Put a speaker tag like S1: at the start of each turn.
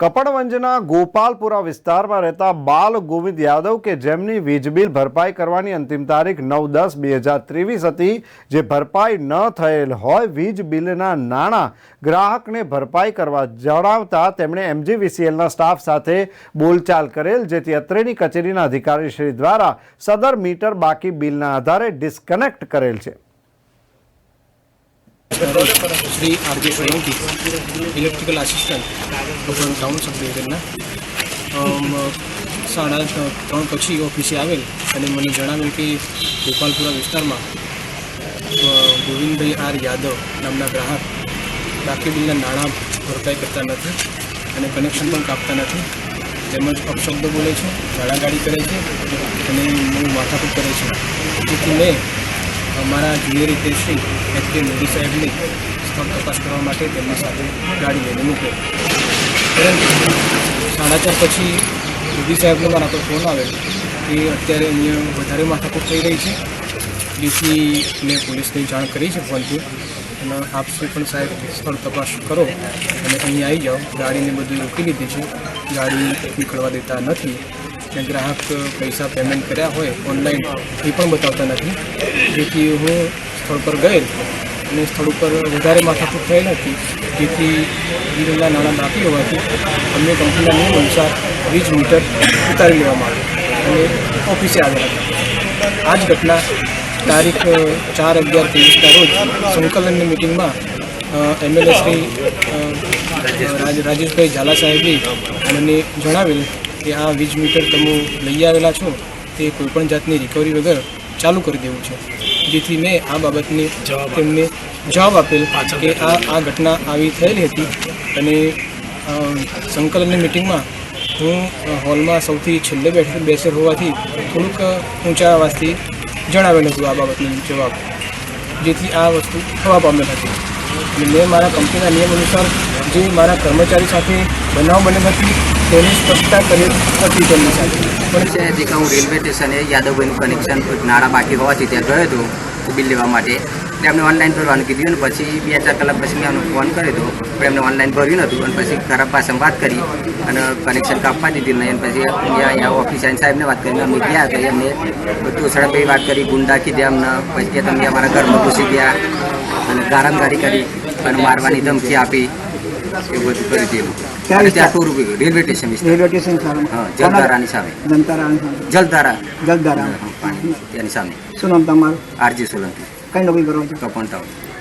S1: કપડવંજના ગોપાલપુરા વિસ્તારમાં રહેતા બાલ ગોવિંદ યાદવ કે જેમની વીજ બિલ ભરપાઈ કરવાની અંતિમ તારીખ નવ દસ બે હજાર ત્રેવીસ હતી, જે ભરપાઈ ન થયેલ હોય વીજ બિલના નાણાં ગ્રાહકને ભરપાઈ કરવા જણાવતા તેમણે એમજીવીસીએલના સ્ટાફ સાથે બોલચાલ કરેલ, જેથી અત્રેની કચેરીના અધિકારીશ્રી દ્વારા સદર મીટર બાકી બિલના આધારે ડિસ્કનેક્ટ કરેલ છે.
S2: Shri RJ Solanki electrical assistant Bhagwan town sub ડિવિઝનના સાડા ત્રણ પછી ઓફિસે આવેલ અને મને જણાવેલ કે ગોપાલપુરા વિસ્તારમાં ગોવિંદભાઈ આર યાદવ નામના ગ્રાહક બાકી બિલના નાણાં ભરપાઈ કરતા નથી અને કનેક્શન પણ કાપતા નથી તેમજ અપશબ્દો બોલે છે, ગાળાગાળી કરે છે, અને માથાકૂટ કરે છે. તેથી મેં અમારા જુનિયર હિતેશશ્રી એચ કે મોદી સાહેબની સ્થળ તપાસ કરવા માટે તેમની સાથે ગાડી લઈને મૂકે. પરંતુ સાડા ચાર પછી મોદી સાહેબનો મારા પર ફોન આવે કે અત્યારે અહીંયા વધારે માથાકૂટ થઈ રહી છે. જેથી મેં પોલીસને જાણ કરી છે ફોનથી અને આપશે પણ સાહેબ સ્થળ તપાસ કરો અને અહીં આવી જાઓ. ગાડીને બધું રોકી લીધી છે. ગાડી નીકળવા દેતા નથી. અને ગ્રાહક પૈસા પેમેન્ટ કર્યા હોય ઓનલાઈન એ પણ બતાવતા નથી. જેથી હું સ્થળ પર ગયેલ અને સ્થળ ઉપર વધારે માથાકૂટ થયેલ હતી જેથી બિલના નાણાં બાકી હોવાથી અમને કંપનીના નિયમ અનુસાર વીજ મીટર ઉતારી લેવામાં આવ્યું અને ઓફિસે આવ્યા હતા. આ જ ઘટના તારીખ ચાર અગિયાર ત્રેવીસના રોજ સંકલનની મિટિંગમાં એમએલએ શ્રી રાજ, રાજેશભાઈ ઝાલા સાહેબે મને જણાવેલ કે આ વીજ મીટર તમે લઈ આવેલા છો તે કોઈપણ જાતની રિકવરી વગર ચાલુ કરી દેવું છે. જેથી મેં આ બાબતની તેમને જવાબ આપેલ કે આ આ ઘટના આવી થયેલી હતી અને સંકલનની મિટિંગમાં હું હોલમાં સૌથી છેલ્લે બેઠ બેસેલ હોવાથી થોડુંક ઊંચા અવાજથી જણાવેલ હતું આ બાબતનો જવાબ. જેથી આ વસ્તુ થવા પામેલ હતી. મેં મારા કંપનીના નિયમ અનુસાર જે મારા કર્મચારી સાથે બનાવ બને પછી તેની સ્પષ્ટતા કરી હતી તેમની સાથે. પણ
S3: જે હું રેલવે સ્ટેશને યાદવભાઈનું કનેક્શન નાણાં બાકી હોવાથી ત્યાં ગયો હતો બિલ લેવા માટે. એમને ઓનલાઈન ભરવાનું કીધું અને પછી બે ચાર કલાક પછી મેં એમને ફોન કર્યો હતો, પણ એમને ઓનલાઈન ભર્યું નહોતું અને પછી ખરાબ પાસે વાત કરી અને કનેક્શન કાપવા દીધી નહીં. અને પછી અહીંયા ઓફિસ આવીને સાહેબને વાત કરીને અમે ગયા તો એમને બધું સડપી વાત કરી ગુંડા કીધી અમને પછી કે તમે અમારા ઘરમાં ઘૂસી ગયા અને ગારંગારી કરી અને મારવાની ધમકી આપી, એવું બધું કરી દીધું અને ત્યાં ટૂર રેલવે સ્ટેશન વિસ્તાર.
S4: રેલવે સ્ટેશન સામે.
S3: હા જલધારાની સામે.
S4: સામે.
S3: જલધારા.
S4: જલધારા.
S3: પાણી. સામે.
S4: શું નામ તમારું?
S3: આરજી સોલંકી.
S4: કઈ નોકરી કરો છો?
S3: કપન ટાઉન